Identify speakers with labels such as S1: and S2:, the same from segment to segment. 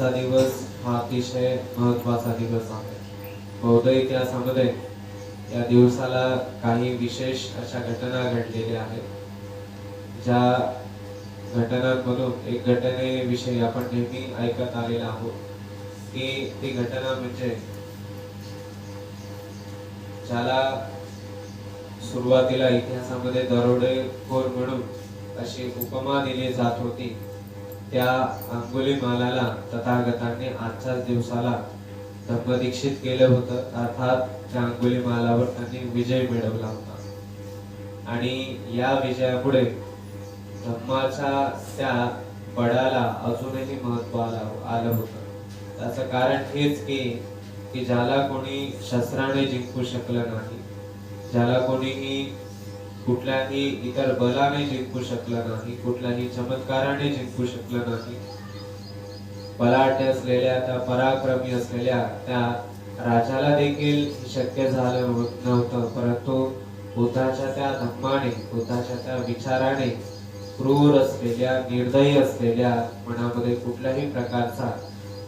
S1: आजचा दिवस हा अतिशय महत्त्वाचा दिवस आहे. बौद्ध इतिहासामध्ये या दिवसाला काही विशेष अशा घटना घडलेल्या आहेत. ज्या घटनांमधून एक घटनेविषयी आपण नेहमी ऐकत आलेला आहोत. की ती घटना म्हणजे ज्याला सुरुवातीला इतिहासामध्ये दरोडेखोर म्हणून अशी उपमा दिली जात होती. त्या अंगुलीमालाला तथागतांनी आजच्याच दिवसाला धम्मदीक्षित केलं होतं. अर्थात त्या अंगुलीमालावर त्यांनी विजय मिळवला होता. आणि या विजयापुढे धम्माच्या त्या बळाला अजूनही महत्त्व आलं आलं होतं. त्याचं कारण हेच की की ज्याला कोणी शस्त्राने जिंकू शकलं नाही ज्याला कोणीही कुठल्याही इतर बलाने जिंकू शकलं नाही कुठल्याही चमत्काराने जिंकू शकलं नाही. बलाढ्य असलेल्या त्या पराक्रमी असलेल्या त्या राजाला देखील शक्य झालं नव्हतं परंतु बुद्धाच्या त्या धम्माने बुद्धाच्या त्या विचाराने क्रूर असलेल्या निर्दयी असलेल्या मनामध्ये कुठल्याही प्रकारचा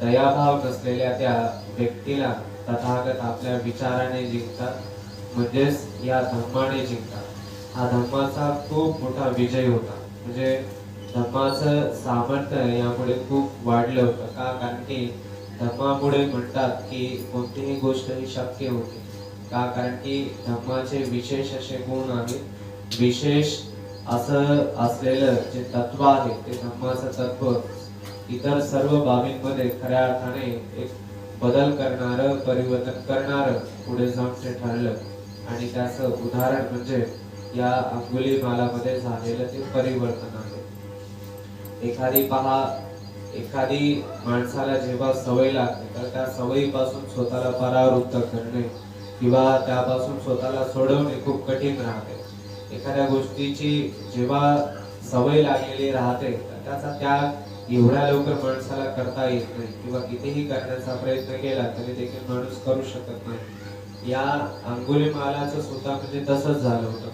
S1: दयाभाव नसलेल्या त्या व्यक्तीला तथागत आपल्या विचाराने जिंकतात म्हणजेच या धम्माने जिंकतात. हा धम्माचा खूप मोठा विजय होता. म्हणजे धम्माचं सामर्थ्य यामुळे खूप वाढलं होतं. का? कारण की धम्मामुळे म्हणतात की कोणतीही गोष्ट ही शक्य होते. का? कारण की धम्माचे विशेष असे गुण आहेत. विशेष असं असलेलं जे तत्व आहे ते धम्माचं तत्व इतर सर्व बाबींमध्ये खऱ्या अर्थाने एक बदल करणार परिवर्तन करणारं पुढे जाऊन ते ठरलं. आणि त्याचं उदाहरण म्हणजे या अंगुली मालामध्ये झालेलं ते परिवर्तन आहे. एखादी पहा एखादी माणसाला जेव्हा सवय लागते तर त्या सवयीपासून स्वतःला परावृत्त करणे किंवा त्यापासून स्वतःला सोडवणे खूप कठीण राहते. एखाद्या गोष्टीची जेव्हा सवय लागलेली राहते तर त्याचा त्याग एवढ्या लवकर माणसाला करता येत नाही किंवा कितीही करण्याचा प्रयत्न केला तरी देखील माणूस करू शकत नाही. या अंगुली मालाचं सुद्धा म्हणजे तसंच झालं होतं.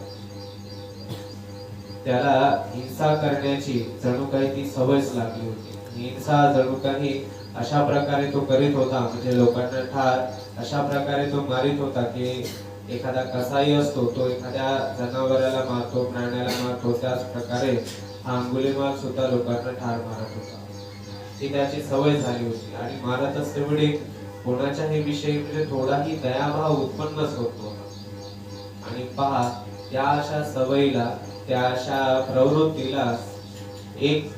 S1: त्याला हिंसा करण्याची जणू काही ती सवयच लागली होती. हिंसा जणू काही अशा प्रकारे तो करीत होता म्हणजे लोकांना ठार अशा प्रकारे तो मारित होता की एखादा कसाई असतो तो एखाद्या जनावराला मारतो प्राण्याला मारतो त्याच प्रकारे हा अंगुलीमाल सुद्धा लोकांना ठार मारत होता. ती त्याची सवय झाली होती आणि मारत असल्यामुळे कोणाच्याही विषयी म्हणजे थोडाही दयाभाव उत्पन्नच होतो आणि पहा त्या अशा सवयीला त्या अशा प्रवृत्तीला एक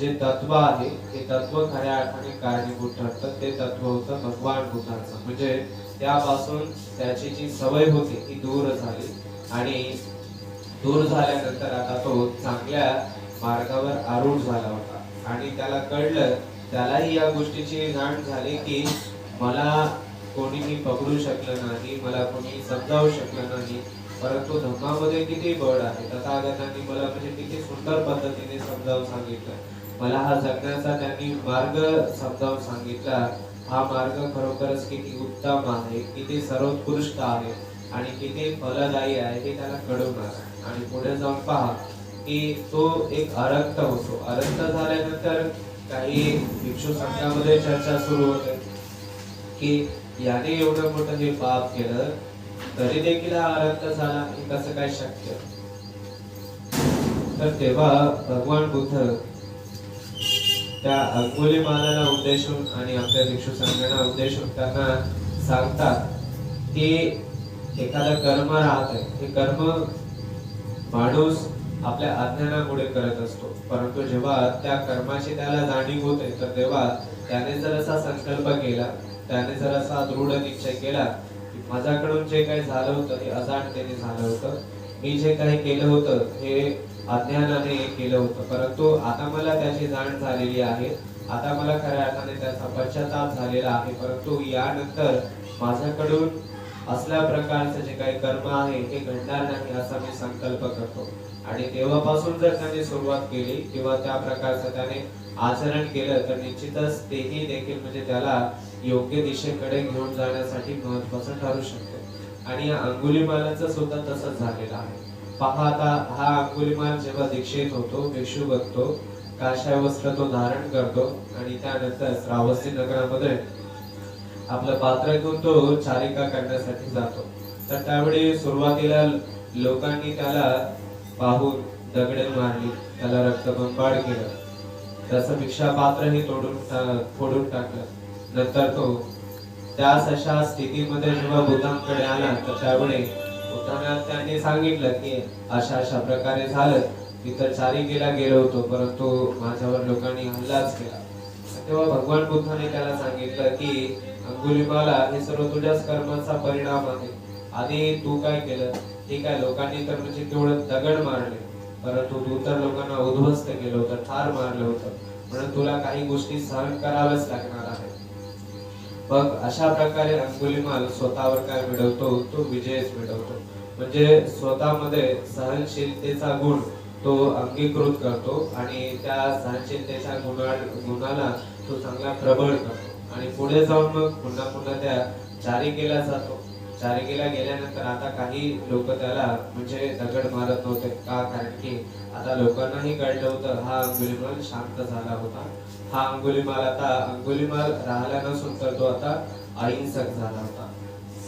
S1: जे तत्व आहे ते तत्व खऱ्या अर्थाने कारणीभूत ठरतं. ते तत्व होतं भगवान बुद्धांचं. म्हणजे त्यापासून त्याची जी सवय होती ती दूर झाली. आणि दूर झाल्यानंतर आता तो चांगल्या मार्गावर आरूढ झाला होता. आणि त्याला कळलं त्यालाही या गोष्टीची जाण झाली की मला कोणीही पकडू शकलं नाही मला कोणी समजावू शकलं नाही. परंतु धम्मामध्ये किती बळ आहे? तथागतांनी मला म्हणजे किती सुंदर पद्धतीने समजावून सांगितलं. मला हा जगण्याचा त्यांनी मार्ग समजावून सांगितला. हा मार्ग खरोखरच किती उत्तम आहे किती सर्वोत्कृष्ट आहे आणि किती फलदायी आहे हे त्याला कळवणार आणि पुढे जाऊन पहा की तो एक अरक्त होतो. अरक्त झाल्यानंतर काही भिक्षू संघामध्ये चर्चा सुरू होते की याने एवढं मोठं हे पाप केलं तरी देखील हा अरक्त झाला हे कसं काय शक्य? तर तेव्हा भगवान बुद्ध त्या अंगुली मालाला उद्देशून आणि आपल्या भिक्षू संघांना उद्देशून त्यांना सांगतात की एखादं कर्म राहत आहे हे कर्म माणूस आपल्या अज्ञानामुळे करत असतो. परंतु जेव्हा त्या कर्माची त्याला जाणीव होते तर तेव्हा त्याने जर असा संकल्प केला त्याने जर असा दृढ निश्चय केला माझ्याकडून जे काही झालं होतं हे अजाणतेने झालं होतं. मी जे काही केलं होतं हे अज्ञानाने केलं होतं. परंतु आता मला त्याची जाण झालेली आहे. आता मला खऱ्या अर्थाने त्याचा पश्चाताप झालेला आहे. परंतु यानंतर माझ्याकडून असल्या प्रकारचं जे काही कर्म आहे हे घडणार नाही असा मी संकल्प करतो. आणि तेव्हापासून जर त्याने सुरुवात केली किंवा त्या प्रकारचं त्याने आचरण केलं तर निश्चितच तेही देखील म्हणजे त्याला योग्य दिशेकडे घेऊन जाण्यासाठी महत्वाचं ठरू शकते. आणि या अंगुलीमालाचं सुद्धा तसंच झालेलं आहे. पहा आता हा अंगुलीमाल जेव्हा दीक्षित होतो भिक्षू बनतो काशाय वस्त्र तो धारण करतो आणि त्यानंतर श्रावस्ती नगरामध्ये आपलं पात्र घेऊन तो चारिका करण्यासाठी जातो. तर त्यावेळी सुरुवातीला लोकांनी त्याला पाहून दगडे मारली त्याला रक्तबंबाळ केलं. त्याचं भिक्षा पात्रही तोडून फोडून टाकलं. नंतर तो त्याच अशा स्थितीमध्ये जेव्हा बुद्धांकडे आला तर त्यावेळी बुद्धांना त्यांनी सांगितलं की अशा अशा प्रकारे झालं. मी तर चारिकेला गेलो होतो परंतु माझ्यावर लोकांनी हल्लाच केला. तेव्हा भगवान बुद्धाने त्याला सांगितलं की अंगुलिमाला हे सर्व तुझ्याच कर्माचा परिणाम आहे. आधी तू काय केलं? ठीक आहे लोकांनी तर म्हणजे केवळ दगड मारले. परंतु तू तर लोकांना उद्ध्वस्त केलं होतं ठार मारलं होतं. म्हणून तुला काही गोष्टी सहन कराव्याच लागणार आहे मग अशा प्रकारे अंगुलिमाल स्वतःवर काय मिळवतो तो विजयच मिळवतो. म्हणजे स्वतःमध्ये सहनशीलतेचा गुण तो अंगीकृत करतो आणि त्या सहनशीलतेच्या गुणा गुणाला तो चांगला प्रबळ करतो. आणि पुढे जाऊन मग पुन्हा पुन्हा त्या जारी केला जातो. चारिकेला गेल्यानंतर आता काही लोक त्याला म्हणजे दगड मारत नव्हते. का? कारण की आता लोकांनाही कळलं होतं हा अंगुलिमाल शांत झाला होता. हा अंगुलिमाल आता अंगुलिमाल राहिला नसून तर तो आता अहिंसक झाला होता.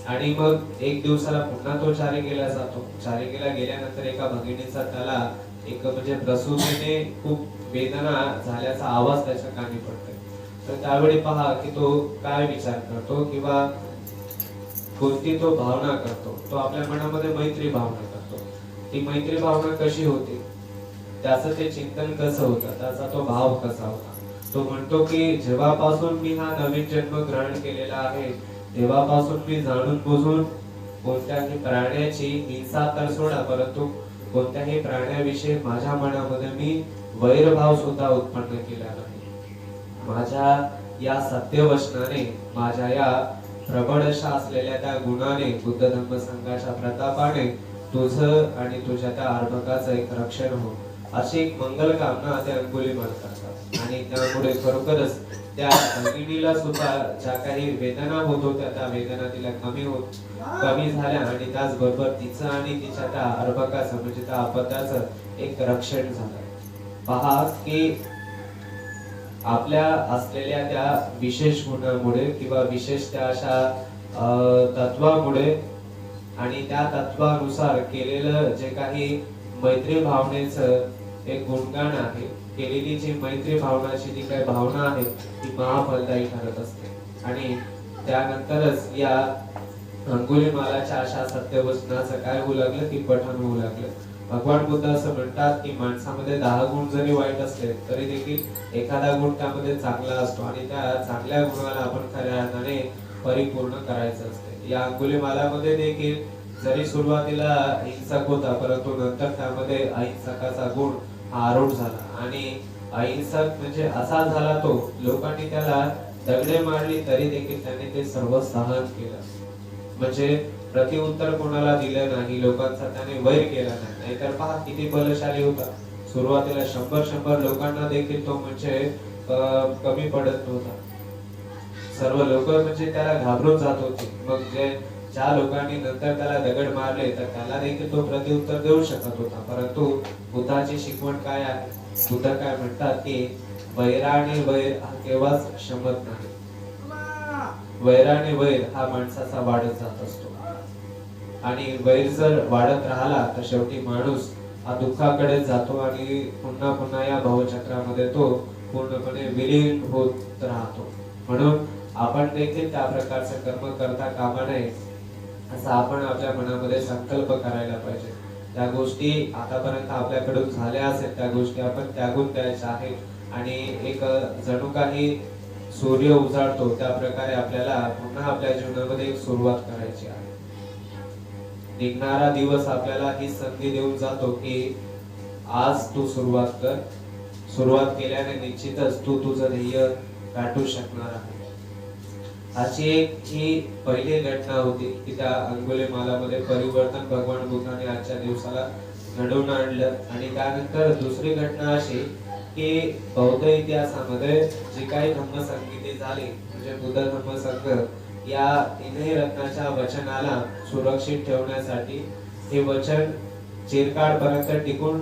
S1: आणि मग एक दिवसाला पुन्हा तो चारिकेला जातो. चारिकेला गेल्यानंतर एका भगिनीचा त्याला एक म्हणजे प्रसूतीने खूप वेदना झाल्याचा आवाज त्याच्या कानी पडतोय. तर त्यावेळी पहा की तो काय विचार करतो किंवा कोणती तो भावना करतो. तो आपल्या मनामध्ये मैत्री भावना करतो. ती मैत्री भावना कशी होती? त्याचं ते चिंतन कसं होतं? त्याचा तो भाव कसा होता? तो म्हणतो की जेव्हापासून मी हा नवीन जन्म ग्रहण केलेला आहे तेव्हापासून मी जाणून बुजून कोणत्याही प्राण्याची हिंसा तर सोडा परंतु कोणत्याही प्राण्याविषयी माझ्या मनामध्ये मी वैरभाव सुद्धा उत्पन्न केला नाही. माझ्या या सत्यवचनाने माझ्या या प्रबळशा असलेल्या त्या गुणाने बुद्ध धम्म संघाच्या प्रतापाने तुझं आणि तुझ्या त्या अर्भकाचं एक रक्षण हो. अशी एक मंगल कामना त्या अंगुली करतात. आणि त्यामुळे खरोखरच त्या भगिनीला सुद्धा ज्या काही वेदना होत होत्या त्या वेदना तिला कमी होत कमी झाल्या आणि त्याचबरोबर तिचं आणि तिच्या त्या अर्भकाचं म्हणजे त्या अपत्याचं एक रक्षण झालं. पहा की आपल्या असलेल्या त्या विशेष गुणामुळे किंवा विशेष त्या अशा तत्वामुळे आणि त्या तत्वानुसार केलेलं जे काही मैत्री भावनेचं एक गुणगान आहे केलेली जी मैत्री भावनाची जी काही भावना आहे ती महाफलदायी ठरत असते. आणि त्यानंतरच या अंगुलीमालाच्या अशा सत्यवचनाचं काय होऊ लागलं? की पठण होऊ लागलं. भगवान बुद्ध असं म्हणतात की माणसामध्ये दहा गुण जरी वाईट असले तरी देखील एखादा गुण त्यामध्ये चांगला असतो आणि त्या चांगल्या गुणाला आपण खऱ्या अर्थाने परिपूर्ण करायचं असते. या अंगुलीमालामध्ये देखील जरी सुरुवातीला हिंसक होता परंतु नंतर त्यामध्ये अहिंसकाचा गुण हा आरूढ झाला. आणि अहिंसक म्हणजे असा झाला तो लोकांनी त्याला दगडे मारली तरी देखील त्याने ते सर्व सहन केलं. म्हणजे प्रतिउत्तर कोणाला दिलं नाही लोकांचा त्याने वैर केला नाही. नाहीतर पहा किती बलशाली होता. सुरुवातीला शंभर शंभर लोकांना देखील तो म्हणजे कमी पडत नव्हता. सर्व लोक म्हणजे त्याला घाबरून जात होते. मग जे ज्या लोकांनी नंतर त्याला दगड मारले तर त्याला देखील तो प्रतिउत्तर देऊ शकत होता. परंतु बुद्धाची शिकवण काय आहे? बुद्ध काय म्हणतात की वैरा आणि वैर हा केव्हाच क्षमत नाही. वैराने वैर हा माणसाचा वाढत जात असतो. आणि वैर जर वाढत राहिला तर शेवटी माणूस हा दुःखाकडे जातो आणि पुन्हा पुन्हा या भावचक्रामध्ये तो पूर्णपणे विलीन होत राहतो. म्हणून आपण देखील त्या प्रकारचे कर्म करता कामा नये असा आपण आपल्या मनामध्ये संकल्प करायला पाहिजे. त्या गोष्टी आतापर्यंत आपल्याकडून झाल्या असेल त्या गोष्टी आपण त्यागून द्यायच्या आहेत. आणि एक जणू काही सूर्य उजाडतो त्या प्रकारे आपल्याला पुन्हा आपल्या जीवनामध्ये एक सुरुवात करायची आहे. निघणारा दिवस आपल्याला ही संधी देऊन जातो की आज तू सुरुवात कर. सुरुवात केल्याने निश्चितच तू तुझं ध्येय गाठू शकणार आहे. अशी एक ही पहिली घटना होती की त्या अंगुले मालामध्ये परिवर्तन भगवान बुद्धाने आजच्या दिवसाला घडवून आणलं. आणि त्यानंतर दुसरी घटना अशी की बौद्ध इतिहासामध्ये जी काही धम्मसंगीती झाली म्हणजे बुद्ध धम्मसंघ या तिन्ही रत्नाच्या वचनाला सुरक्षित ठेवण्यासाठी हे वचन चिरकाळपर्यंत टिकून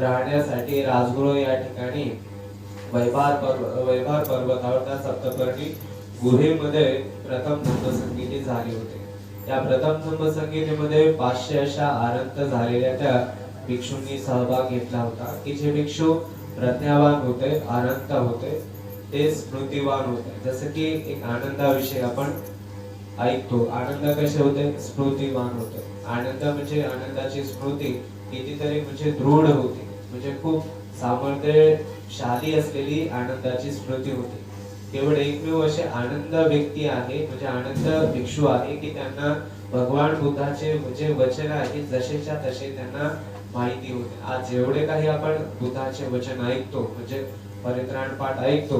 S1: राहण्यासाठी राजगुरु या ठिकाणी वैभार पर्व वैभार पर्वतावर त्या सप्तपर्णी गुहेमध्ये प्रथम धम्मसंगीती झाले होते. त्या प्रथम धम्मसंगीतीमध्ये पाचशे अशा आरंत झालेल्या त्या भिक्षूंनी सहभाग घेतला होता. की जे भिक्षू प्रज्ञावान होते आनंद होते ते स्मृतिवान होते. जसं की एक आनंदाविषयी आपण ऐकतो. आनंद कसे होते? स्मृतीवान होते. आनंद म्हणजे आनंदाची स्मृती. कितीतरी म्हणजे दृढ होती. म्हणजे खूप सामर्थ्यशाली असलेली आनंदाची स्मृती होती. केवळ एकमेव असे आनंद व्यक्ती आहे म्हणजे आनंद भिक्षू आहे की त्यांना भगवान बुद्धाचे म्हणजे वचन आहे जसेच्या तसे त्यांना माहिती होते. आज जेवढे काही आपण बुद्धाचे वचन ऐकतो म्हणजे परित्राण पाठ ऐकतो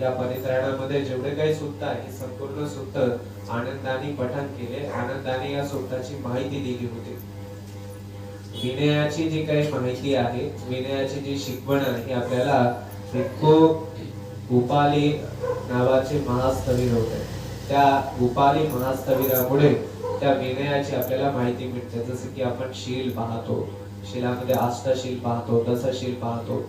S1: या परित्राणामध्ये जेवढे काही सुत्त आहे संपूर्ण सुत्त आनंदाने पठन केले. आनंदाने या सुत्ताची माहिती दिली होती. विनयाची जी काही माहिती आहे विनयाची जी शिकवण आहे आपल्याला भिक्खू उपाली नावाचे महास्थवीर होते. त्या उपाली महास्थवीरामुळे त्या विनयाची आपल्याला माहिती मिळते. जसं की आपण शील पाहतो शिलामध्ये अष्टशील पाहतो दसशील पाहतो.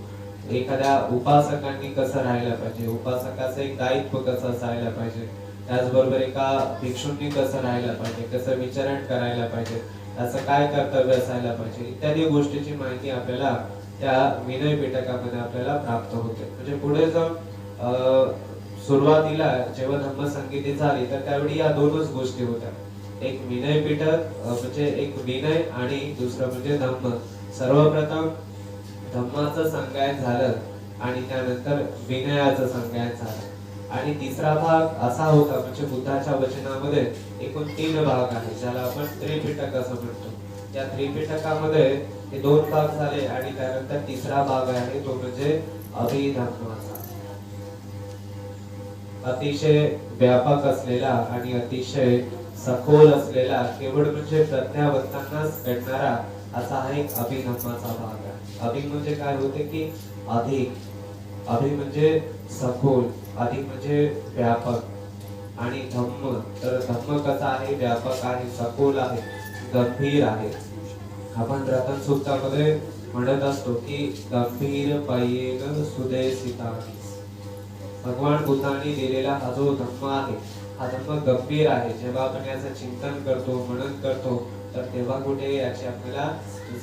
S1: एखाद्या उपासकांनी कसं राहायला पाहिजे? उपासकाचं एक दायित्व कसं असायला पाहिजे? त्याचबरोबर एका भिक्षूंनी कसं राहायला पाहिजे? कसं विचारण करायला पाहिजे? त्याचं काय कर्तव्य असायला पाहिजे? इत्यादी गोष्टीची माहिती आपल्याला त्या विनय पिटकामध्ये आपल्याला प्राप्त होते. म्हणजे पुढे जाऊन अं, सुरुवातीला जेव्हा धम्मसंगीती झाली तर त्यावेळी या दोनच गोष्टी होत्या. एक विनय पिटक म्हणजे एक विनय आणि दुसरं म्हणजे धम्म. सर्वप्रथम धम्माचं संगायन झालं आणि त्यानंतर विनयाचं संगायन झालं. आणि तिसरा भाग असा होता म्हणजे बुद्धाच्या वचनामध्ये एकूण तीन भाग आहे ज्याला आपण त्रिपिटक असं म्हणतो. त्या त्रिपिटकामध्ये हे दोन भाग झाले आणि त्यानंतर तिसरा भाग आहे तो म्हणजे अभिधर्माचा अतिशय व्यापक असलेला आणि अतिशय सखोल असलेला केवळ म्हणजे प्रज्ञावंतांनाच घडणारा असा हा एक अभिधम्माचा भाग अधिक म्हणजे काय होते की अधिक अधिक म्हणजे सखोल अधिक म्हणजे व्यापक आणि धम्म. तर धम्म कसा आहे? व्यापक आहे सखोल आहे गंभीर आहे. आपण रतन सूत्रामध्ये म्हणत असतो की गंभीर पयेन सुदेशितानी भगवान बुद्धांनी दिलेला हा जो धम्म आहे हा धम्म गंभीर आहे. जेव्हा आपण याचं चिंतन करतो मनन करतो तर तेव्हा कुठे याची आपल्याला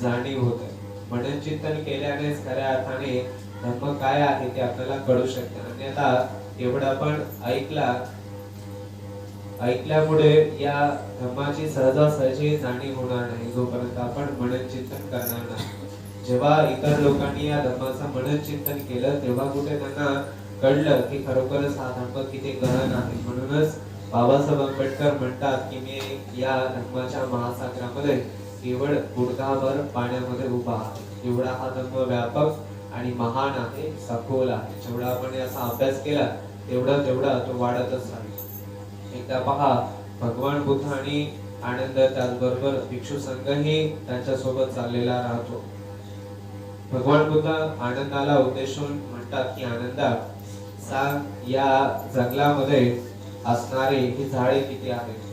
S1: जाणीव होते. मनन चिंतन केल्यानेच खऱ्या अर्थाने धम्म काय आहे ते आपल्याला कळू शकते. अन्यथा एवढं आपण ऐकला ऐकल्यामुळे या धर्माची सहजासहजी जाणीव होणार नाही. जोपर्यंत आपण मनन चिंतन करणार नाही. जेव्हा इतर लोकांनी या धर्माचं मनन चिंतन केलं तेव्हा कुठे त्यांना कळलं की खरोखरच हा धर्म किती गहन आहे. म्हणूनच बाबासाहेब आंबेडकर म्हणतात की मी या धर्माच्या महासागरामध्ये केवळ गुडघाभर पाण्यामध्ये उभा आहे. एवढा हा धर्म व्यापक आणि महान आहे सखोल आहे. जेवढा आपण याचा अभ्यास केला तेवढा तेवढा तो वाढतच राहील. एकदा पहा भगवान बुद्ध आणि आनंद त्याचबरोबर भिक्षू संघही त्यांच्यासोबत चाललेला राहतो. भगवान बुद्ध आनंदाला उद्देशून म्हणतात की आनंदा सांग या जंगलामध्ये असणारे ही झाडे किती आहेत?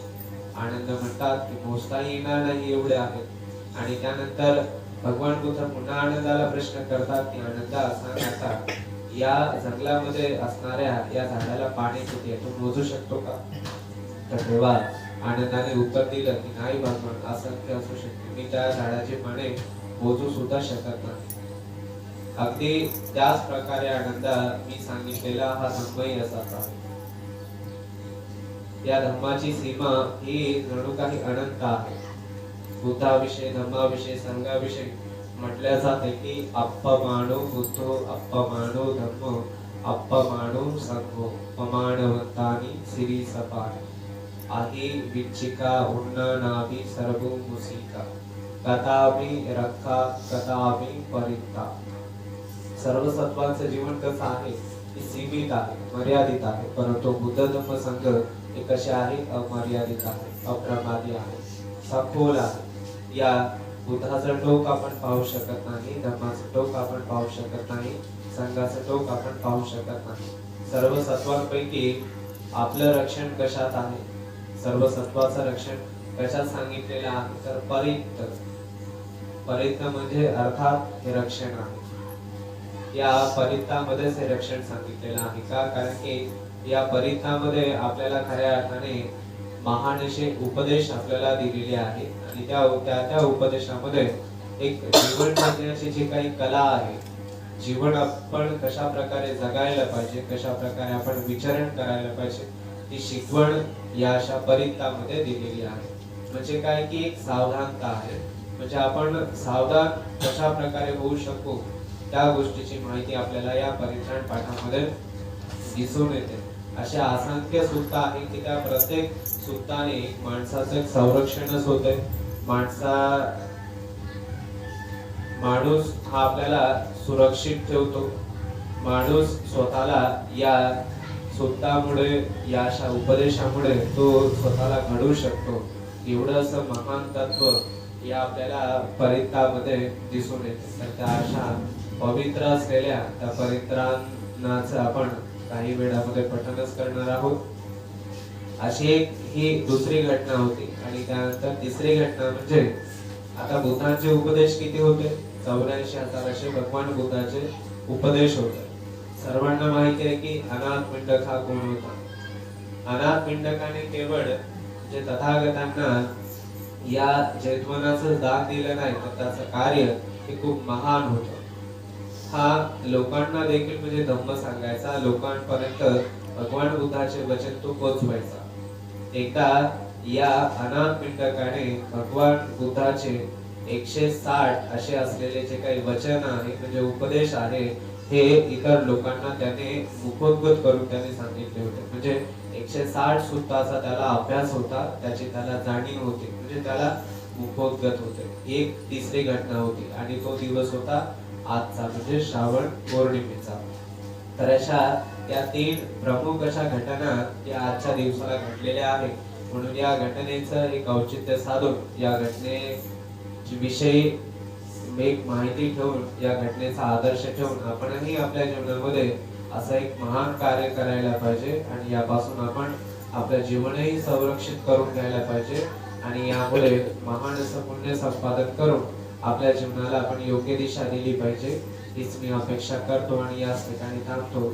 S1: आनंद म्हणतात की मोजता येणार नाही एवढे आहेत. आणि त्यानंतर भगवान बुद्ध पुन्हा आनंदाला प्रश्न करतात की आनंदा सांग आता या जंगलामध्ये असणाऱ्या या झाडाला पाणी किती तो मोजू शकतो का? तर तेव्हा आनंदाने उत्तर दिलं की नाही भगवान असंख्य असू शकते. मी त्या झाडाचे पाने मोजू सुद्धा शकत नाही. अगदी त्याच प्रकारे आनंदा मी सांगितलेला हा धम्मही असाच आहे. या धम्माची सीमा ही जणू काही अनंत आहे. भूताविषयी धम्माविषयी संघाविषयी म्हटल्या जाते की अप्पमानो बुद्धो अप्पमानो धम्मो अप्पमानो संघो अपमानवंतानी सिरी सपाट आही विच्छिका उन्ननाभि सर्वो मुसिका। कथाभि रखा कथाभि परिता सर्व सत्वांचं जीवन कसं आहे? सीमित आहे मर्यादित आहे परंतु बुद्ध धम्म संघ ते कसे आहे? अमर्यादित आहे अप्रमादी आहे. सखोल आहे. या बुद्धाचं टोक आपण पाहू शकत नाही धर्माचं टोक आपण पाहू शकत नाही संघाचं टोक आपण पाहू शकत नाही. सर्व सत्वांपैकी आपलं रक्षण कशात आहे? सर्व सत्वाचं रक्षण कशात सांगितलेलं आहे? तर परित परित म्हणजे अर्थात हे रक्षण आहे. या परित्तामध्येच हे रक्षण सांगितलेलं आहे का? कारण की या परितामध्ये आपल्याला खऱ्या अर्थाने महान असे उपदेश आपल्याला दिलेले आहे आणि त्या त्या त्या उपदेशामध्ये एक जीवन जगण्याची जी काही कला आहे जीवन आपण कशा प्रकारे जगायला पाहिजे कशा प्रकारे आपण विचरण करायला पाहिजे ती शिकवण या अशा परितामध्ये दिलेली आहे. म्हणजे काय की एक सावधानता आहे. म्हणजे आपण सावधान कशा प्रकारे होऊ शकू त्या गोष्टीची माहिती आपल्याला या परित्राण पाठामध्ये दिसून येते. अशा असंख्य सुत्ता आहे की त्या प्रत्येक सुत्ताने माणसाचं एक संरक्षणच होते माणसा माणूस हा आपल्याला सुरक्षित ठेवतो. माणूस स्वतःला या सुत्तामुळे या अशा उपदेशामुळे तो स्वतःला घडवू शकतो. एवढं असं महान तत्व या आपल्याला परित्रामध्ये दिसून येते. तर त्या अशा पवित्र असलेल्या त्या परित्राणाचं आपण काही वेळामध्ये पठनच करणार आहोत. अशी एक ही दुसरी घटना होती आणि त्यानंतर तिसरी घटना म्हणजे आता बुद्धांचे उपदेश किती होते? चौऱ्याऐंशी हजार असे भगवान बुद्धाचे उपदेश होते. सर्वांना माहिती आहे की अनाथ पिंडक हा कोण होता? अनाथ पिंडकाने केवळ जे तथागतांना या जैतवनाचं दान दिलं नाही तर त्याचं कार्य हे खूप महान होतं. हा लोकांना देखील म्हणजे धम्म सांगायचा. लोकांपर्यंत भगवान बुद्धाचे वचन तो पोचवायचा. एकदा या अनाथ पिंडकाने भगवान बुद्धाचे एकशे साठ असे असलेले जे काही वचन आहे म्हणजे उपदेश आहे हे इतर लोकांना त्याने मुखोद्गत करून त्याने सांगितले होते. म्हणजे एकशे साठ सुद्धाचा त्याला अभ्यास होता त्याची त्याला जाणीव होती. म्हणजे त्याला मुखोद्गत होते. एक तिसरी घटना होती आणि तो दिवस होता आजचा म्हणजे श्रावण पौर्णिमेचा. तर अशा त्या तीन प्रमुख अशा घटना या आजच्या दिवसाला घडलेल्या आहेत. म्हणून या घटनेचं एक औचित्य साधून या घटने विषयी एक माहिती ठेवून या घटनेचा आदर्श ठेवून आपणही आपल्या जीवनामध्ये असं एक महान कार्य करायला पाहिजे आणि यापासून आपण आपलं जीवनही संरक्षित करून घ्यायला पाहिजे आणि यामुळे महान असं पुण्य संपादन करून आपल्या जीवनाला आपण योग्य दिशा दिली पाहिजे हीच मी अपेक्षा करतो आणि याच ठिकाणी थांबतो.